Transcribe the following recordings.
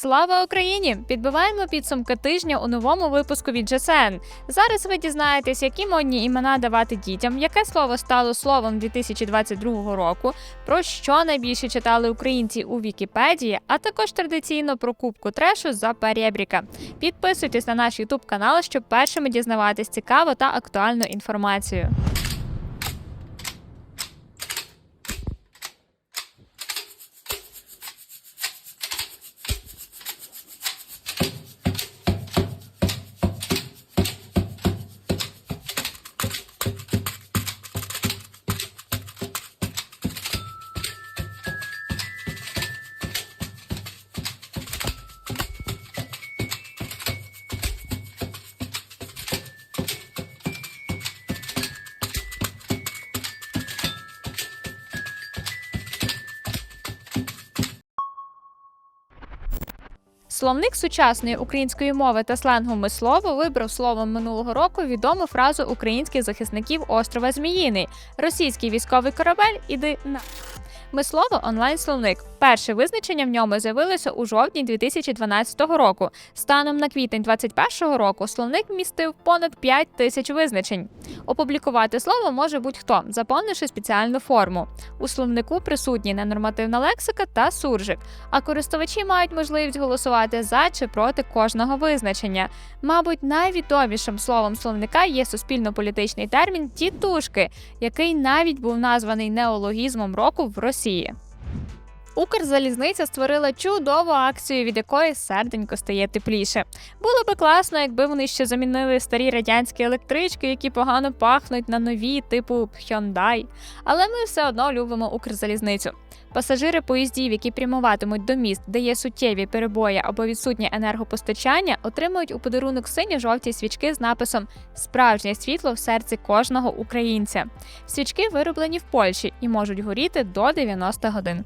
Слава Україні! Підбиваємо підсумки тижня у новому випуску від GSN. Зараз ви дізнаєтесь, які модні імена давати дітям, яке слово стало словом 2022 року, про що найбільше читали українці у Вікіпедії, а також традиційно про кубку трешу за перебріка. Підписуйтесь на наш YouTube канал, щоб першими дізнаватись цікаву та актуальну інформацію. Словник сучасної української мови та сленгу мислово вибрав словом минулого року відому фразу українських захисників острова Зміїний. Російський військовий корабель іди на. Мислово онлайн словник. Перше визначення в ньому з'явилося у жовтні 2012 року. Станом на квітень 2021 року словник містив понад 5 тисяч визначень. Опублікувати слово може будь-хто, заповнивши спеціальну форму. У словнику присутні ненормативна лексика та суржик, а користувачі мають можливість голосувати за чи проти кожного визначення. Мабуть, найвідомішим словом словника є суспільно-політичний термін тітушки, який навіть був названий неологізмом року в Росії. Росії. Укрзалізниця створила чудову акцію, від якої серденько стає тепліше. Було би класно, якби вони ще замінили старі радянські електрички, які погано пахнуть на нові, типу Hyundai. Але ми все одно любимо Укрзалізницю. Пасажири поїздів, які прямуватимуть до міст, де є суттєві перебої або відсутнє енергопостачання, отримують у подарунок сині-жовті свічки з написом Справжнє світло в серці кожного українця. Свічки вироблені в Польщі і можуть горіти до 90 годин.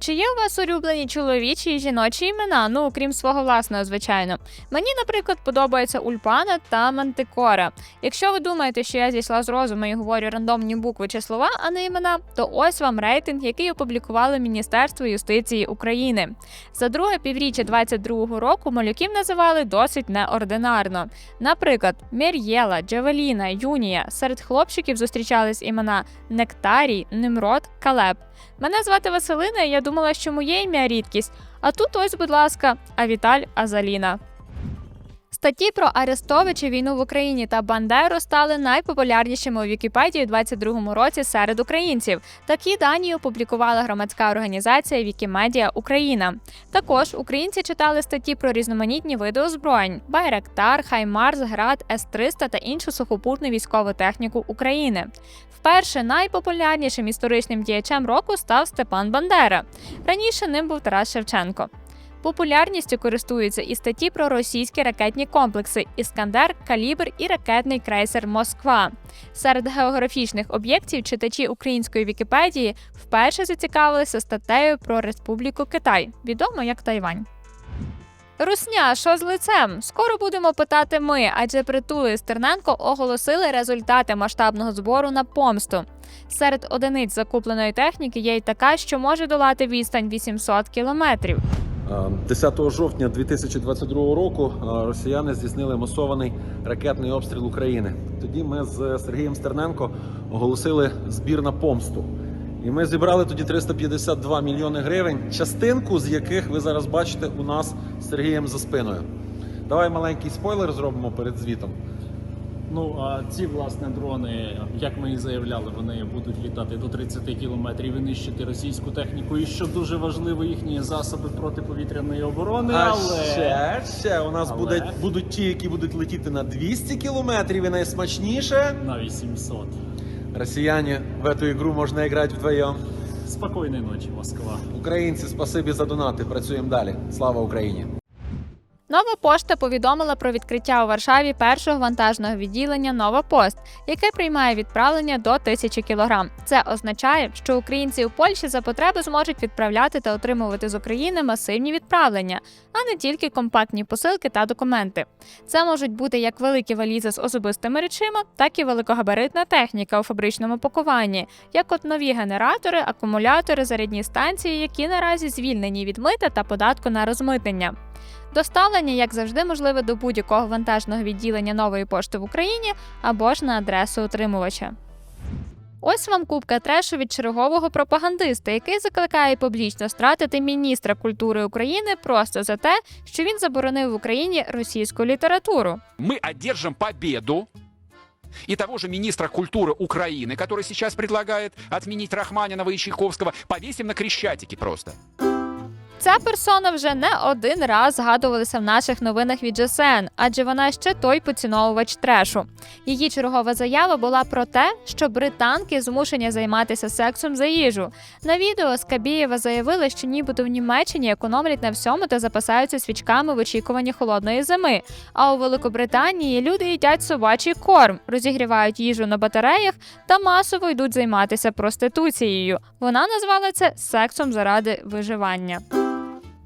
Чи є у вас улюблені чоловічі і жіночі імена? Ну, окрім свого власного, звичайно. Мені, наприклад, подобається Ульпана та Мантикора. Якщо ви думаєте, що я зійшла з розуму і говорю рандомні букви чи слова, а не імена, то ось вам рейтинг, який опублікували Міністерство юстиції України. За друге півріччя 2022 року малюків називали досить неординарно. Наприклад, Мір'єла, Джавеліна, Юнія. Серед хлопчиків зустрічались імена Нектарій, Немрод, Калеб. Мене звати Василина, і я думала, що моє ім'я рідкість. А тут ось, будь ласка, Авіталь Азаліна. Статті про Арестовича, війну в Україні та Бандеру стали найпопулярнішими у Вікіпедії у 2022 році серед українців. Такі дані опублікувала громадська організація Вікімедія Україна. Також українці читали статті про різноманітні види озброєнь: Байрактар, Хаймарс, Град, С-300 та іншу сухопутну військову техніку України. Вперше найпопулярнішим історичним діячем року став Степан Бандера. Раніше ним був Тарас Шевченко. Популярністю користуються і статті про російські ракетні комплекси Іскандер, Калібр і ракетний крейсер Москва. Серед географічних об'єктів читачі української Вікіпедії вперше зацікавилися статтею про Республіку Китай, відомо як Тайвань. Русня, що з лицем? Скоро будемо питати ми, адже притули Стерненко оголосили результати масштабного збору на помсту. Серед одиниць закупленої техніки є й така, що може долати відстань 800 кілометрів. Е, 10 жовтня 2022 року е, росіяни здійснили масований ракетний обстріл України. Тоді ми з Сергієм Стерненко оголосили збір на помсту. І ми зібрали тоді 352 мільйони гривень, частинку з яких ви зараз бачите у нас з Сергієм за спиною. Давай маленький спойлер зробимо перед звітом. Ну а ці власне дрони, як ми і заявляли, вони будуть літати до 30 кілометрів і нищити російську техніку. І що дуже важливо, їхні засоби протиповітряної оборони. А але ще, ще у нас Але- будуть, будуть ті, які будуть летіти на 200 кілометрів і найсмачніше. на 800. Россияне, в эту игру можно играть вдвоем. Спокійної ночі, Москва. Українці, спасибі за донати. Працюємо далі. Слава Україні! Нова пошта повідомила про відкриття у Варшаві першого вантажного відділення Нова Пост, яке приймає відправлення до 1000 кг. Це означає, що українці у Польщі за потреби зможуть відправляти та отримувати з України масивні відправлення, а не тільки компактні посилки та документи. Це можуть бути як великі валізи з особистими речима, так і великогабаритна техніка у фабричному пакуванні, як от нові генератори, акумулятори, зарядні станції, які наразі звільнені від мита та податку на розмитнення. Доставлення, як завжди, можливе до будь-якого вантажного відділення нової пошти в Україні або ж на адресу отримувача. Ось вам кубка трешу від чергового пропагандиста, який закликає публічно стратити міністра культури України просто за те, що він заборонив в Україні російську літературу. мы одержим победу и того же министра культуры Украины, который сейчас предлагает отменить Рахманинова и Чайковского, повесим на Крещатике просто. Ця персона вже не один раз згадувалася в наших новинах від GSN, адже вона ще той поціновувач трешу. Її чергова заява була про те, що британки змушені займатися сексом за їжу. На відео Скабієва заявила, що нібито в Німеччині економлять на всьому та запасаються свічками в очікуванні холодної зими. А у Великобританії люди їдять собачий корм, розігрівають їжу на батареях та масово йдуть займатися проституцією. Вона назвала це сексом заради виживання.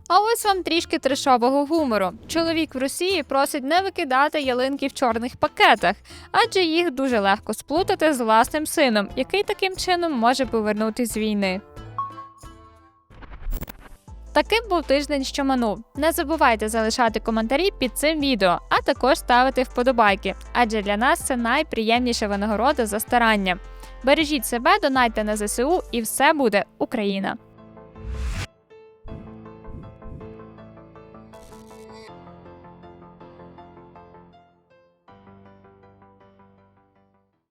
А ось вам трішки трешового гумору. Чоловік в Росії просить не викидати ялинки в чорних пакетах, адже їх дуже легко сплутати з власним сином, який таким чином може повернутися з війни. Таким був тиждень, що минув. Не забувайте залишати коментарі під цим відео, а також ставити вподобайки, адже для нас це найприємніша винагорода за старання. Бережіть себе, донайте на ЗСУ, і все буде Україна!